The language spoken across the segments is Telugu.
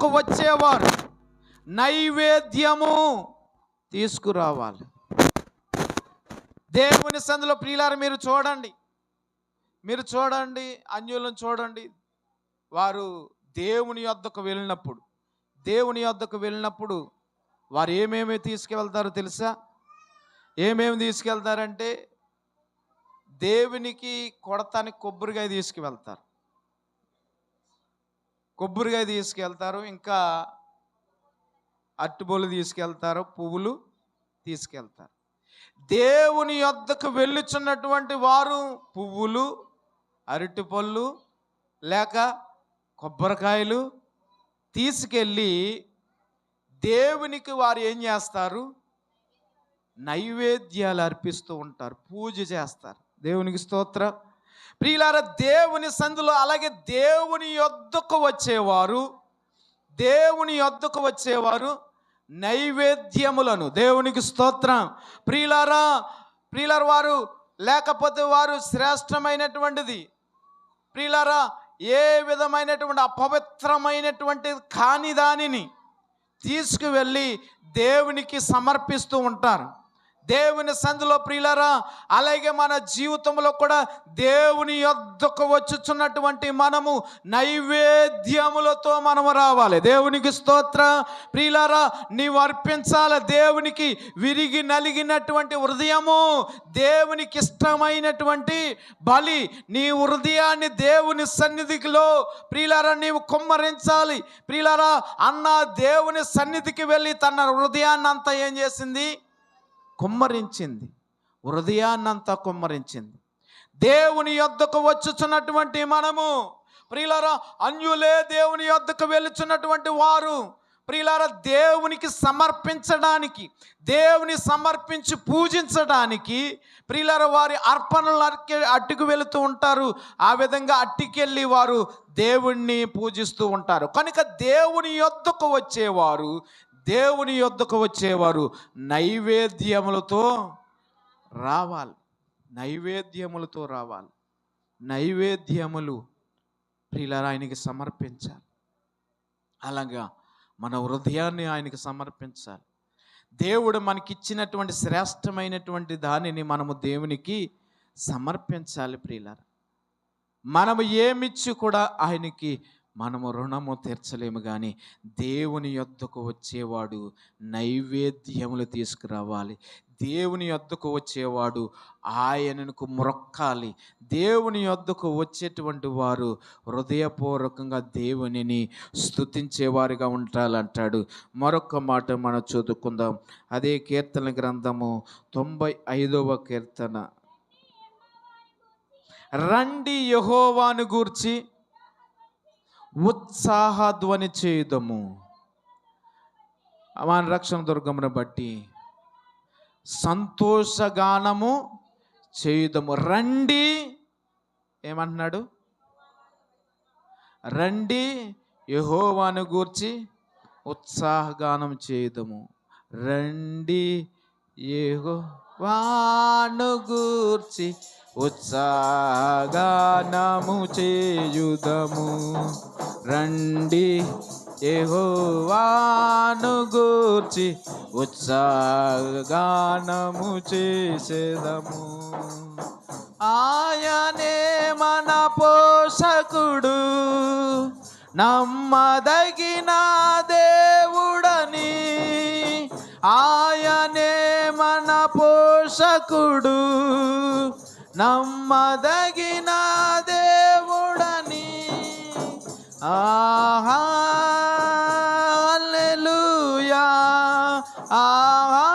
యొద్దకు వచ్చేవారు. నైవేద్యము తీసుకురావాలి. దేవుని సందులో ప్రియులారు మీరు చూడండి. మీరు చూడండి అన్యులను చూడండి. వారు దేవుని యొద్దకు వెళ్ళినప్పుడు దేవుని యొద్దకు వెళ్ళినప్పుడు వారు ఏమేమి తీసుకువెళ్తారో తెలుసా? ఏమేమి తీసుకెళ్తారంటే దేవునికి కొడతానికి కొబ్బరికాయ తీసుకువెళ్తారు. కొబ్బరికాయ తీసుకెళ్తారు ఇంకా అట్టుబొలు తీసుకెళ్తారు పువ్వులు తీసుకెళ్తారు. దేవుని యొద్దకు వెళ్ళుచున్నటువంటి వారు పువ్వులు అరటిపళ్ళు లేక కొబ్బరికాయలు తీసుకెళ్ళి దేవునికి వారు ఏం చేస్తారు? నైవేద్యాలు అర్పిస్తూ ఉంటారు పూజ చేస్తారు. దేవునికి స్తోత్రం. ప్రియులార దేవుని సందులో అలాగే దేవుని యొద్దకు వచ్చేవారు దేవుని యొద్దకు వచ్చేవారు నైవేద్యములను. దేవునికి స్తోత్రం. ప్రియులారా ప్రియులారు వారు లేకపోతే వారు శ్రేష్టమైనటువంటిది. ప్రియులారా ఏ విధమైనటువంటి అపవిత్రమైనటువంటి కాని దానిని తీసుకువెళ్ళి దేవునికి సమర్పిస్తూ ఉంటారు. దేవుని సందులో ప్రియులరా అలాగే మన జీవితంలో కూడా దేవుని యొద్దకు వచ్చుచున్నటువంటి మనము నైవేద్యములతో మనము రావాలి. దేవునికి స్తోత్ర. ప్రియులరా నీవు అర్పించాల దేవునికి విరిగి నలిగినటువంటి హృదయము దేవునికి ఇష్టమైనటువంటి బలి. నీ హృదయాన్ని దేవుని సన్నిధిలో ప్రియులరా నీవు కుమ్మరించాలి. ప్రియులరా అన్న దేవుని సన్నిధికి వెళ్ళి తన హృదయాన్ని అంతా ఏం చేసింది? కుమ్మరించింది. హృదయాన్నంతా కుమ్మరించింది. దేవుని యొద్దకు వచ్చుచున్నటువంటి మనము ప్రియులారా అన్యులే దేవుని యొద్దకు వెళ్ళుచున్నటువంటి వారు ప్రియులారా దేవునికి సమర్పించడానికి దేవుని సమర్పించి పూజించడానికి ప్రియులార వారి అర్పణలు అర్కి అట్టుకు వెళుతూ ఉంటారు. ఆ విధంగా అట్టికెళ్ళి వారు దేవుణ్ణి పూజిస్తూ ఉంటారు. కనుక దేవుని యొద్దకు వచ్చేవారు దేవుని యొద్దకు వచ్చేవారు నైవేద్యములతో రావాలి. నైవేద్యములతో రావాలి. నైవేద్యములు ప్రియులారా ఆయనకి సమర్పించాలి. అలాగా మన హృదయాన్ని ఆయనకి సమర్పించాలి. దేవుడు మనకిచ్చినటువంటి శ్రేష్టమైనటువంటి దానిని మనము దేవునికి సమర్పించాలి ప్రియులారా. మనము ఏమిచ్చి కూడా ఆయనకి మనము రుణము తీర్చలేము కానీ దేవుని యొద్దకు వచ్చేవాడు నైవేద్యములు తీసుకురావాలి. దేవుని యొద్దకు వచ్చేవాడు ఆయనకు మొక్కాలి దేవుని యొద్దకు వచ్చేటువంటి వారు హృదయపూర్వకంగా దేవునిని స్థుతించేవారిగా ఉంటారంటాడు మరొక మాట మనం చదువుకుందాం. అదే కీర్తన గ్రంథము తొంభై ఐదవ కీర్తన. రండి యహోవాను గూర్చి ఉత్సాహధ్వని చేయుదము. మన రక్షణ దుర్గమును బట్టి సంతోషగానము చేయుదము. రండి ఏమంటున్నాడు? రండి యహోవాను గూర్చి ఉత్సాహగానం చేయుదము. రండి ఏహో వాను గూర్చి ఉత్సాహగానము చేయుదము. రండి యెహోవాను గూర్చి ఉత్సాహగానము చేసేదము. ఆయనే మన పోషకుడు నమ్మదగిన దేవుడని. ఆయనే మన పోషకుడు నమ్మదగిన దేవుడని ఆహా హల్లెలూయా ఆహా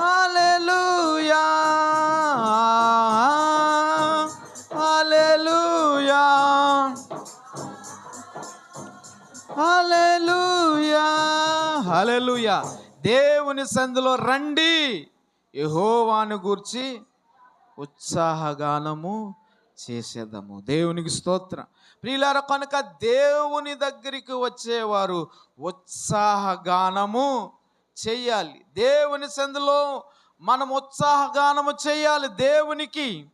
హల్లెలూయా హల్లెలూయా హల్లెలూయా హల్లెలూయా దేవుని సందులో రండి యహోవాను గూర్చి ఉత్సాహగానము చేసేదము. దేవునికి స్తోత్రం. ప్రియులార కనుక దేవుని దగ్గరికి వచ్చేవారు ఉత్సాహగానము చెయ్యాలి దేవుని సందులో మనం ఉత్సాహగానము చేయాలి దేవునికి.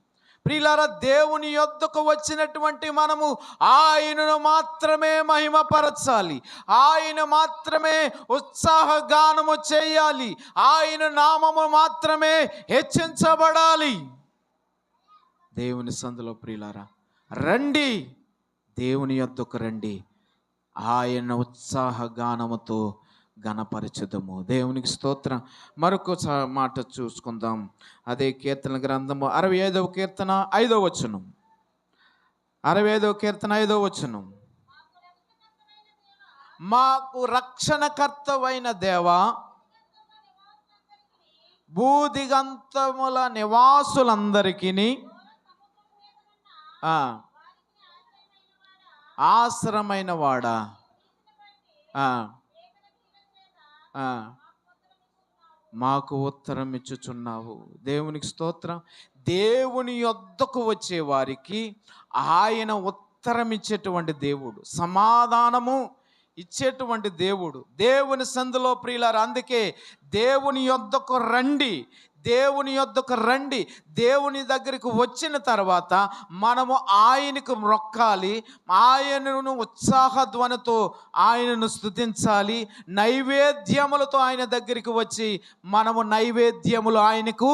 ప్రియులార దేవుని యొద్దకు వచ్చినటువంటి మనము ఆయనను మాత్రమే మహిమపరచాలి. ఆయన మాత్రమే ఉత్సాహగానము చేయాలి. ఆయన నామము మాత్రమే హెచ్చించబడాలి. దేవుని సందులో ప్రియులారా రండి. దేవుని యొద్దకు రండి. ఆయన ఉత్సాహగానముతో గణపరచుదము దేవునికి స్తోత్రం. మరొక మాట చూసుకుందాం. అదే కీర్తన గ్రంథము అరవై ఐదవ కీర్తన ఐదవ వచనం. అరవై ఐదవ కీర్తన ఐదవ వచనం. మాకు రక్షణకర్తవైన దేవా భూదిగంతముల నివాసులందరికీ ఆశ్రమైన వాడా మాకు ఉత్తరం ఇచ్చుచున్నావు. దేవునికి స్తోత్రం. దేవుని యొద్దకు వచ్చే వారికి ఆయన ఉత్తరం ఇచ్చేటువంటి దేవుడు సమాధానము ఇచ్చేటువంటి దేవుడు. దేవుని సందులో ప్రియులారు అందుకే దేవుని యొద్దకు రండి. దేవుని యొద్దకు రండి. దేవుని దగ్గరికి వచ్చిన తర్వాత మనము ఆయనకు మొక్కాలి. ఆయనను ఉత్సాహ ధ్వనితో ఆయనను స్థుతించాలి నైవేద్యములతో ఆయన దగ్గరికి వచ్చి మనము నైవేద్యములు ఆయనకు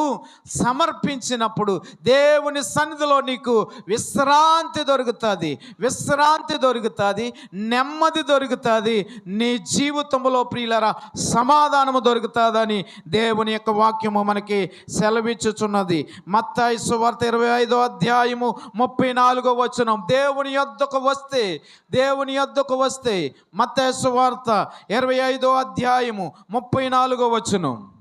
సమర్పించినప్పుడు దేవుని సన్నిధిలో నీకు విశ్రాంతి దొరుకుతుంది. విశ్రాంతి దొరుకుతుంది. నెమ్మది దొరుకుతుంది. నీ జీవితంలో ప్రియులరా సమాధానము దొరుకుతుందని దేవుని యొక్క వాక్యము మనకి సెలవిచ్చుచున్నది. మత్తాయి సువార్త ఇరవై ఐదో అధ్యాయము ముప్పై నాలుగో వచనం. దేవుని యొద్దకు వస్తే దేవుని యొద్దకు వస్తే మత్తాయి సువార్త ఇరవై ఐదో అధ్యాయము ముప్పై నాలుగో వచనం.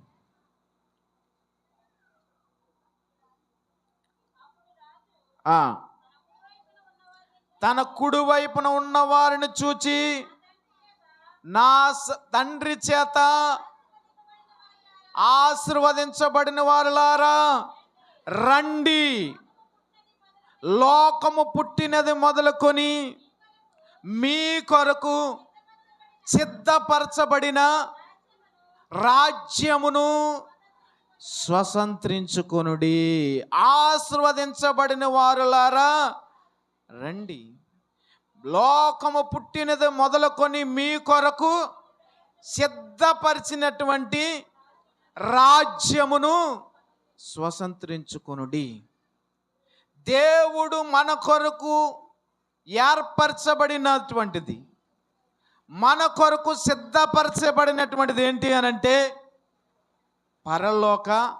తన కుడి వైపున ఉన్న వారిని చూచి నా స- తండ్రి చేత ఆశీర్వదించబడిన వారులారా రండి. లోకము పుట్టినది మొదలుకొని మీ కొరకు సిద్ధపరచబడిన రాజ్యమును స్వతంత్రించుకొనుడి. ఆశీర్వదించబడిన వారులారా రండి. లోకము పుట్టినది మొదలుకొని మీ కొరకు సిద్ధపరిచినటువంటి రాజ్యమును స్వతంత్రించుకొనుడి. దేవుడు మన కొరకు ఏర్పరచబడినటువంటిది. మన కొరకు సిద్ధపరచబడినటువంటిది ఏంటి అని అంటే పరలోక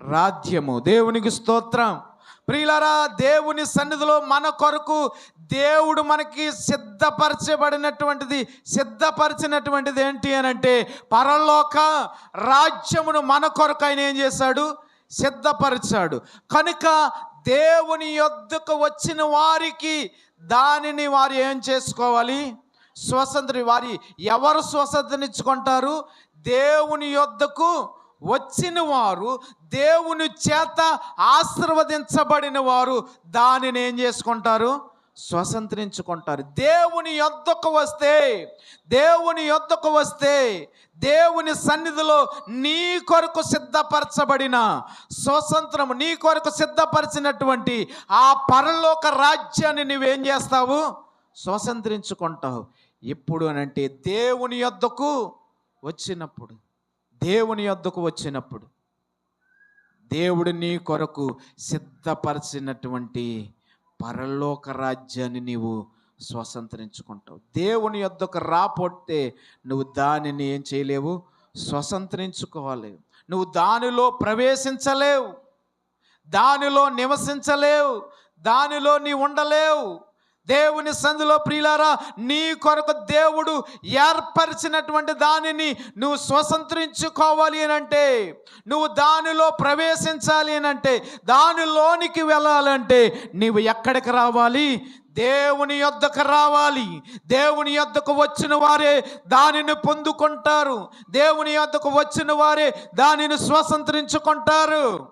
రాజ్యము. దేవునికి స్తోత్రం. ప్రియులరా దేవుని సన్నిధిలో మన కొరకు దేవుడు మనకి సిద్ధపరచబడినటువంటిది సిద్ధపరిచినటువంటిది ఏంటి అని అంటే పరలోక రాజ్యమును మన కొరకు ఆయన ఏం చేశాడు? సిద్ధపరిచాడు. కనుక దేవుని యొద్దకు వచ్చిన వారికి దానిని వారు ఏం చేసుకోవాలి? స్వతంత్ర వారి ఎవరు స్వతంత్రించుకుంటారు? దేవుని యొద్దకు వచ్చిన వారు దేవుని చేత ఆశీర్వదించబడిన వారు దానిని ఏం చేసుకుంటారు? స్వతంత్రించుకుంటారు. దేవుని యొద్దకు వస్తే దేవుని యొద్దకు వస్తే దేవుని సన్నిధిలో నీ కొరకు సిద్ధపరచబడిన స్వతంత్రము నీ కొరకు సిద్ధపరిచినటువంటి ఆ పరలోక రాజ్యాన్ని నువ్వేం చేస్తావు? స్వతంత్రించుకుంటావు. ఎప్పుడు అనంటే దేవుని యొద్దకు వచ్చినప్పుడు. దేవుని యొద్దకు వచ్చినప్పుడు దేవుడు నీ కొరకు సిద్ధపరిచినటువంటి పరలోక రాజ్యాన్ని నీవు స్వతంత్రించుకుంటావు. దేవుని యొద్దకు రాపొట్టే నువ్వు దానిని ఏం చేయలేవు? స్వతంత్రించుకోవాలి. నువ్వు దానిలో ప్రవేశించలేవు. దానిలో నివసించలేవు. దానిలో నీ ఉండలేవు. దేవుని సందులో ప్రియులారా నీ కొరకు దేవుడు ఏర్పరిచినటువంటి దానిని నువ్వు స్వతంత్రించుకోవాలి అని అంటే నువ్వు దానిలో ప్రవేశించాలి అని అంటే దానిలోనికి వెళ్ళాలంటే నీవు ఎక్కడికి రావాలి? దేవుని యొద్దకు రావాలి. దేవుని యొద్దకు వచ్చిన వారే దానిని పొందుకుంటారు. దేవుని యొద్దకు వచ్చిన వారే దానిని స్వతంత్రించుకుంటారు.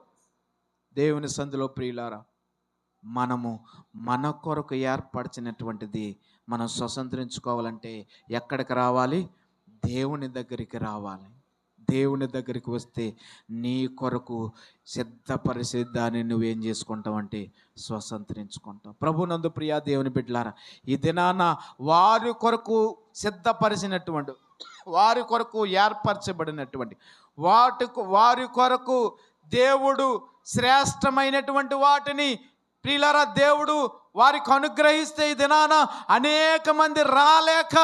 దేవుని సందులో ప్రియులారా మనము మన కొరకు ఏర్పరిచినటువంటిది మనం స్వతంత్రించుకోవాలంటే ఎక్కడికి రావాలి? దేవుని దగ్గరికి రావాలి. దేవుని దగ్గరికి వస్తే నీ కొరకు సిద్ధపరిచే దాన్ని నువ్వేం చేసుకుంటావు అంటే స్వతంత్రించుకుంటావు. ప్రభునందు ప్రియా దేవుని బిడ్డలారా ఈ దినాన వారి కొరకు సిద్ధపరిచినటువంటి వారి కొరకు ఏర్పరచబడినటువంటి వాటికు వారి కొరకు దేవుడు శ్రేష్టమైనటువంటి వాటిని ప్రియులారా దేవుడు వారికి అనుగ్రహిస్తే ఈ దినాన అనేక మంది రాలేక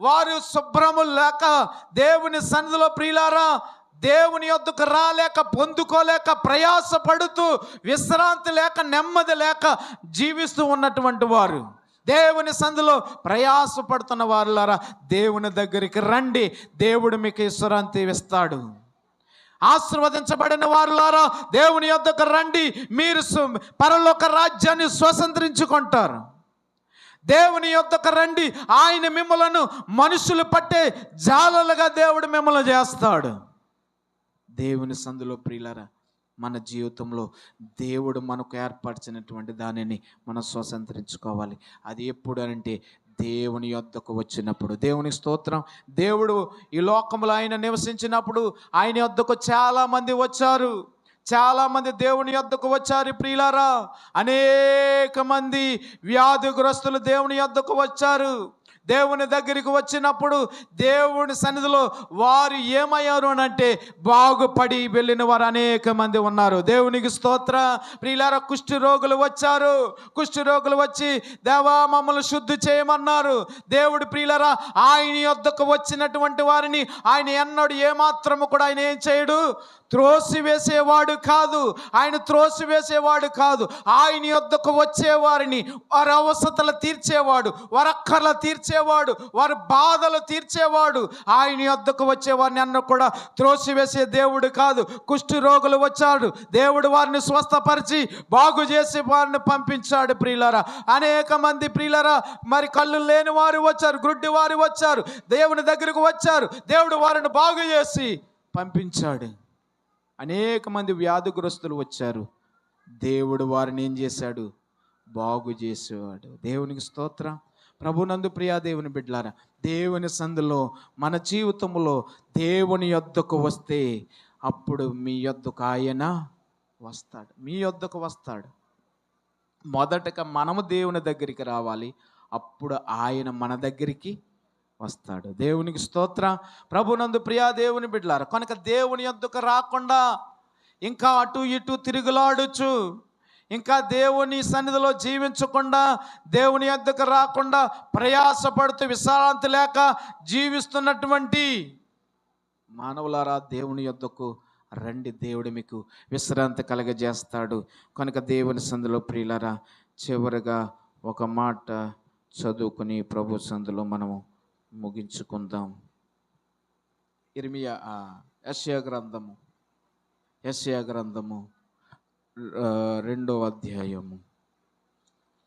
వారు శుభ్రము లేక దేవుని సన్నిధిలో ప్రియులారా దేవుని యొద్దకు రాలేక పొందుకోలేక ప్రయాసపడుతూ విశ్రాంతి లేక నెమ్మది లేక జీవిస్తూ ఉన్నటువంటి వారు. దేవుని సందులో ప్రయాసపడుతున్న వారులారా దేవుని దగ్గరికి రండి దేవుడు మీకు విశ్రాంతి ఇస్తాడు. ఆశీర్వదించబడిన వారులారా దేవుని యొద్దకు రండి. మీరు పరలోక రాజ్యాన్ని స్వతంత్రించుకుంటారు. దేవుని యొద్దకు రండి. ఆయన మిమ్మలను మనుషులు పట్టే జాలలుగా దేవుడు మిమ్మల్ని చేస్తాడు. దేవుని సందులో ప్రియులరా మన జీవితంలో దేవుడు మనకు ఏర్పరిచినటువంటి దానిని మనం స్వతంత్రించుకోవాలి. అది ఎప్పుడు అంటే దేవుని యొద్దకు వచ్చినప్పుడు దేవుని స్తోత్రం. దేవుడు ఈ లోకంలో ఆయన నివసించినప్పుడు ఆయన యొద్దకు చాలామంది వచ్చారు. చాలామంది దేవుని యొద్దకు వచ్చారు ప్రియులారా. అనేక మంది వ్యాధిగ్రస్తులు దేవుని యొద్దకు వచ్చారు. దేవుని దగ్గరికి వచ్చినప్పుడు దేవుని సన్నిధిలో వారు ఏమయ్యారు అని అంటే బాగుపడి వెళ్ళిన వారు అనేక మంది ఉన్నారు. దేవునికి స్తోత్ర. ప్రియులార కుష్టి రోగులు వచ్చారు. కుష్టి రోగులు వచ్చి దేవా మమ్మల్ని శుద్ధి చేయమన్నారు. దేవుడు ప్రియులరా ఆయన యొద్దకు వచ్చినటువంటి వారిని ఆయన ఎన్నడు ఏమాత్రము కూడా ఆయన ఏం చేయడు. త్రోసివేసేవాడు కాదు. ఆయన త్రోసివేసేవాడు కాదు. ఆయన యొద్దకు వచ్చేవారిని వారి అవసతలు తీర్చేవాడు వారి తీర్చేవాడు వారి బాధలు తీర్చేవాడు. ఆయన యొద్దకు వచ్చేవారిని అన్న కూడా త్రోసివేసే దేవుడు కాదు. కుష్టి రోగులు వచ్చాడు దేవుడు వారిని స్వస్థపరిచి బాగు చేసి వారిని పంపించాడు ప్రియులరా. అనేక మంది ప్రియులరా మరి కళ్ళు లేని వారు వచ్చారు గుడ్డి వారు వచ్చారు దేవుని దగ్గరకు వచ్చారు. దేవుడు వారిని బాగు చేసి పంపించాడు. అనేక మంది వ్యాధిగ్రస్తులు వచ్చారు. దేవుడు వారిని ఏం చేశాడు? బాగు చేసేవాడు. దేవునికి స్తోత్రం. ప్రభునందు ప్రియా దేవుని బిడ్డలారా దేవుని సందులో మన జీవితంలో దేవుని యొద్దకు వస్తే అప్పుడు మీ యొద్దకు ఆయన వస్తాడు. మీ యొద్దకు వస్తాడు. మొదటగా మనము దేవుని దగ్గరికి రావాలి. అప్పుడు ఆయన మన దగ్గరికి వస్తాడు. దేవునికి స్తోత్ర. ప్రభునందు ప్రియా దేవుని బిడ్డలారు కనుక దేవుని యొద్దకు రాకుండా ఇంకా అటు ఇటు తిరుగులాడుచు ఇంకా దేవుని సన్నిధిలో జీవించకుండా దేవుని యొద్దకు రాకుండా ప్రయాసపడుతూ విశ్రాంతి లేక జీవిస్తున్నటువంటి మానవులారా దేవుని యొద్దకు రండి. దేవుడు మీకు విశ్రాంతి కలగజేస్తాడు. కనుక దేవుని సందులో ప్రియులరా చివరిగా ఒక మాట చదువుకుని ప్రభు సందులో మనము ముగించుకుందాం. ఇర్మియా ఆ, గ్రంథము. యెషయా గ్రంథము రెండో అధ్యాయము.